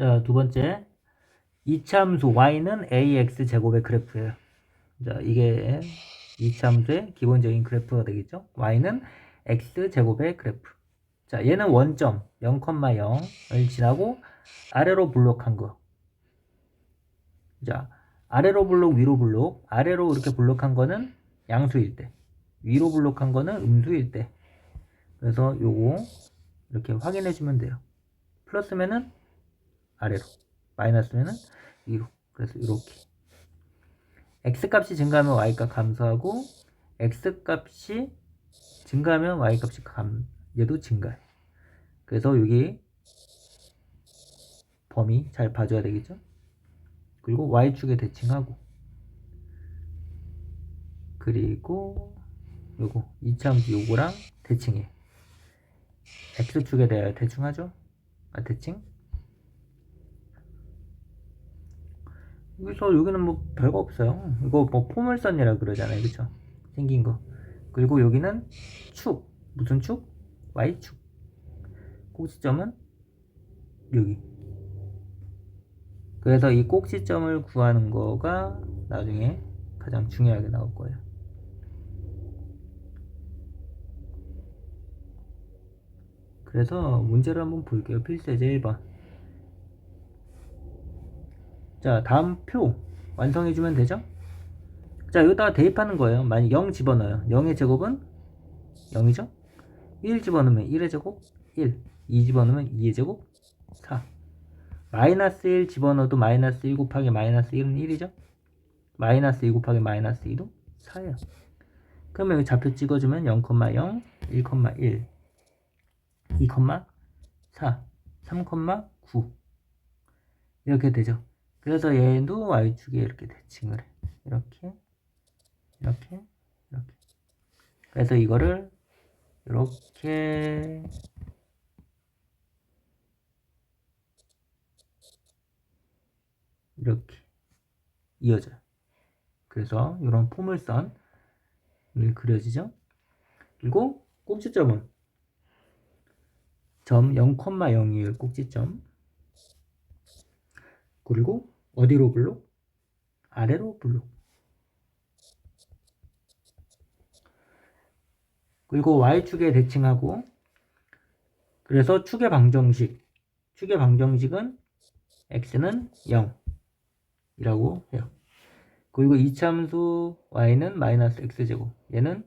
자, 두 번째. 이차함수 y는 ax 제곱의 그래프예요. 자, 이게 이차함수의 기본적인 그래프가 되겠죠? y는 x 제곱의 그래프. 자, 얘는 원점 0,0을 지나고 아래로 블록한 거. 자, 아래로 블록, 위로 블록. 아래로 이렇게 블록한 거는 양수일 때. 위로 블록한 거는 음수일 때. 그래서 요거 이렇게 확인해 주면 돼요. 플러스면은 아래로, 마이너스면은 위로. 그래서 이렇게. x 값이 증가하면 y 값 감소하고 x 값이 증가하면 y 값이 감 얘도 증가해. 그래서 여기 범위 잘 봐줘야 되겠죠? 그리고 y축에 대칭하고 그리고 요거 이차함수 요거랑 대칭해. x축에 대하여 대충하죠? 아 대칭? 여기서 여기는 뭐 별거 없어요. 이거 뭐 포물선이라 그러잖아요, 그쵸? 생긴 거. 그리고 여기는 축 무슨 축? y축. 꼭지점은 여기. 그래서 이 꼭지점을 구하는 거가 나중에 가장 중요하게 나올 거예요. 그래서 문제를 한번 볼게요. 필수제 1번. 자, 다음 표 완성해주면 되죠? 자, 여기다가 대입하는 거예요. 만약 0 집어넣어요. 0의 제곱은 0이죠? 1 집어넣으면 1의 제곱 1. 2 집어넣으면 2의 제곱 4. 마이너스 1 집어넣어도 마이너스 1 곱하기 마이너스 1은 1이죠? 마이너스 2 곱하기 마이너스 2도 4예요. 그러면 여기 좌표 찍어주면 0,0, 1,1, 2,4, 3,9 이렇게 되죠. 그래서 얘도 y축에 이렇게 대칭을 해. 이렇게, 이렇게, 이렇게. 그래서 이거를 이렇게 이렇게 이어져요. 그래서 이런 포물선을 그려지죠. 그리고 꼭지점은 점 0,0의 꼭지점 그리고 어디로 블록? 아래로 블록 그리고 y축에 대칭하고 그래서 축의 방정식 축의 방정식은 x는 0 이라고 해요. 그리고 이차함수 y는 마이너스 x제곱 얘는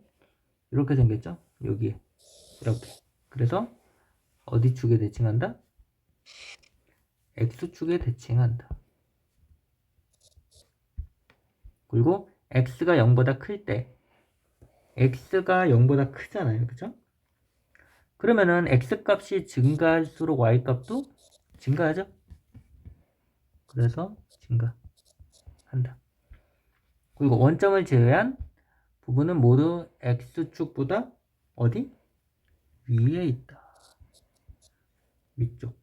이렇게 생겼죠? 여기에 이렇게 그래서 어디 축에 대칭한다? x축에 대칭한다. 그리고 x가 0보다 클 때 x가 0보다 크잖아요. 그죠? 그러면은 x 값이 증가할수록 y 값도 증가하죠? 그래서 증가한다. 그리고 원점을 제외한 부분은 모두 x축보다 어디? 위에 있다. 위쪽.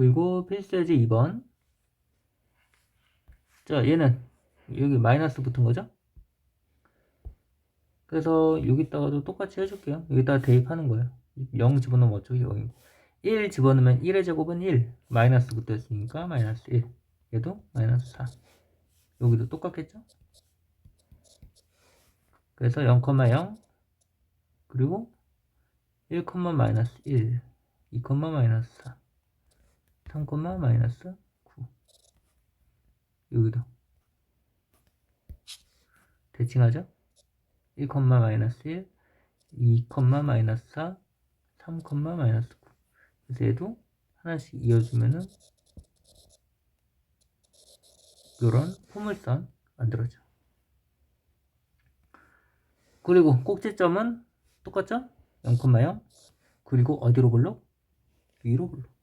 그리고 필수예제 2번. 자, 얘는 여기 마이너스 붙은 거죠? 그래서 여기다가도 똑같이 해줄게요. 여기다가 대입하는 거예요. 0 집어넣으면 0이고. 1 집어넣으면 1의 제곱은 1. 마이너스 붙어있으니까 마이너스 1. 얘도 마이너스 4. 여기도 똑같겠죠? 그래서 0,0 그리고 1, 마이너스 1 2, 마이너스 4 3, 마이너스 9 여기도 대칭하죠? 1, 마이너스 1 2, 마이너스 4 3, 마이너스 9 그래서 얘도 하나씩 이어주면은 이런 포물선 만들어져. 그리고 꼭지점은 똑같죠? 0,0 그리고 어디로 블록? 위로 블록.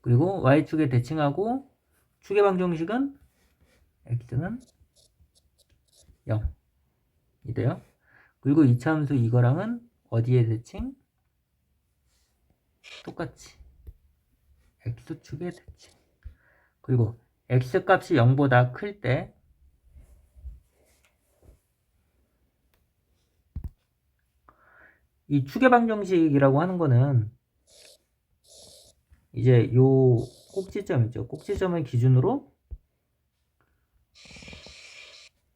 그리고 y축에 대칭하고 축의 방정식은 x는 0이 돼요. 그리고 이차함수 이거랑은 어디에 대칭? 똑같이 x축에 대칭. 그리고 x값이 0보다 클 때이 추계방정식이라고 하는 거는 이제 요 꼭지점 있죠. 꼭지점을 기준으로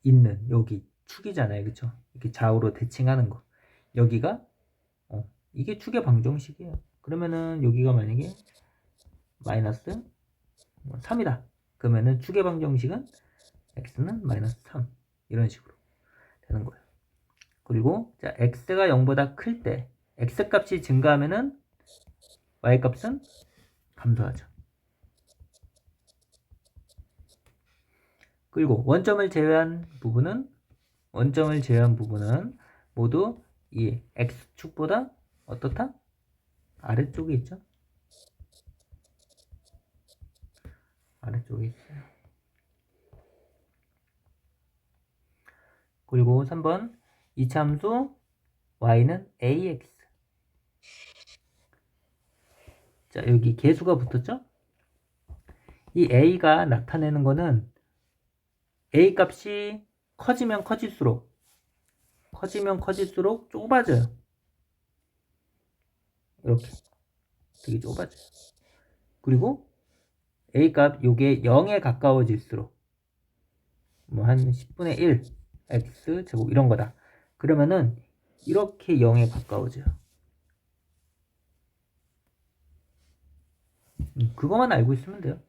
있는 여기 축이잖아요. 그쵸? 이렇게 좌우로 대칭하는 거. 여기가 어, 이게 축의 방정식이에요. 그러면은 여기가 만약에 마이너스 3이다. 그러면은 축의 방정식은 x는 마이너스 3 이런 식으로 되는 거예요. 그리고 자 x가 0보다 클 때 x 값이 증가하면은 y 값은 감소하죠. 그리고 원점을 제외한 부분은 원점을 제외한 부분은 모두 이 x축보다 어떻다? 아래쪽에 있죠. 아래쪽에 있어요. 그리고 3번 이참수 y는 ax 자 여기 개수가 붙었죠? 이 a가 나타내는 거는 a 값이 커지면 커질수록 커지면 커질수록 좁아져요. 이렇게 되게 좁아져요. 그리고 a 값 요게 0에 가까워질수록 뭐 한 10분의 1 x 제곱 이런 거다. 그러면은 이렇게 0에 가까워져요. 음, 그거만 알고 있으면 돼요.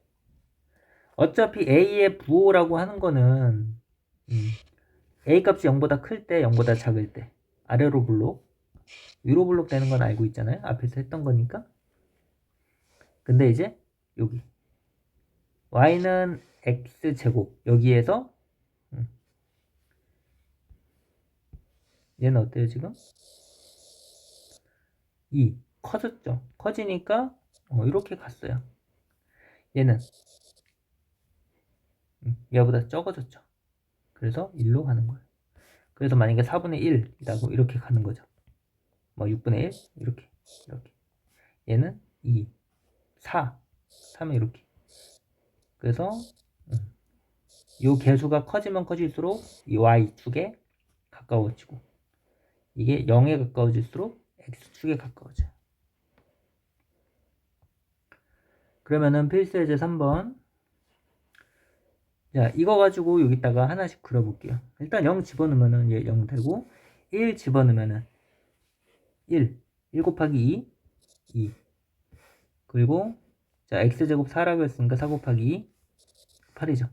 어차피 a의 부호라고 하는 거는 음, a 값이 0보다 클 때, 0보다 작을 때 아래로 블록, 위로 블록 되는 건 알고 있잖아요. 앞에서 했던 거니까. 근데 이제 여기 y는 x 제곱 여기에서 음, 얘는 어때요 지금? 2 커졌죠. 커지니까 어, 이렇게 갔어요. 얘는 음, 얘보다 적어졌죠. 그래서 1로 가는 거예요. 그래서 만약에 4분의 1이라고 이렇게 가는 거죠. 뭐 6분의 1 이렇게 이렇게 얘는 2 4 3에 이렇게 그래서 음, 이 개수가 커지면 커질수록 이 y축에 가까워지고 이게 0에 가까워질수록 x축에 가까워져요. 그러면은 필수 예제 3번 자, 이거 가지고 여기다가 하나씩 그려볼게요. 일단 0 집어넣으면은 얘 0 되고, 1 집어넣으면은 1, 1 곱하기 2, 2. 그리고, 자, x제곱 4라고 했으니까 4 곱하기 2, 8이죠.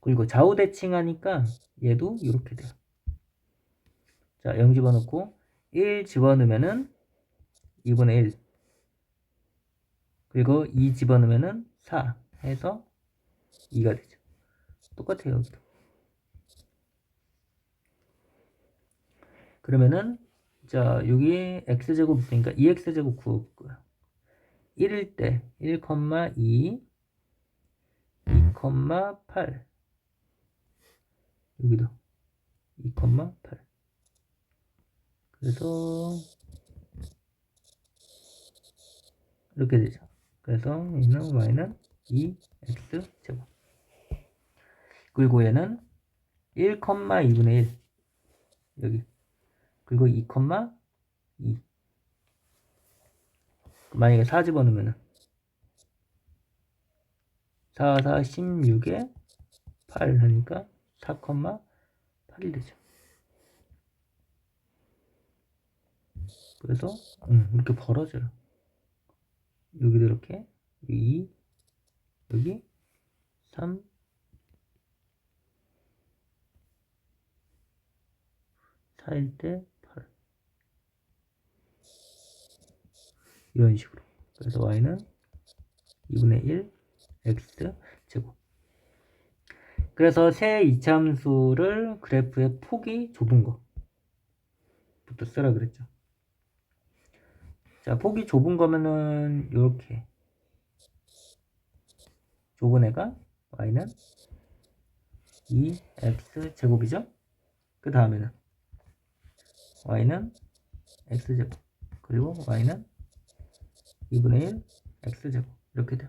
그리고 좌우 대칭하니까 얘도 이렇게 돼요. 자, 0 집어넣고, 1 집어넣으면은 2분의 1. 그리고 2 집어넣으면은 4 해서 2가 되죠. 똑같아요, 여기도. 그러면은, 자, 여기에 x제곱 있으니까 2x제곱 구할 거야. 1일 때 1,2, 2,8. 여기도 2,8. 그래서, 이렇게 되죠. 그래서 얘는 y는 2x제곱. 그리고 얘는 1,2분의 1 여기 그리고 2,2 만약에 4 집어넣으면 4, 4, 16에 8 하니까 4,8이 되죠. 그래서 음, 이렇게 벌어져요. 여기도 이렇게 2 여기 3 4일 때 8. 이런 식으로. 그래서 y는 2분의 1 x 제곱. 그래서 새 이참수를 그래프의 폭이 좁은 거부터 쓰라 그랬죠. 자, 폭이 좁은 거면은 이렇게 좁은 애가 y는 2x 제곱이죠. 그 다음에는 y는 x제곱 그리고 y는 2분의 1 x제곱 이렇게 돼요.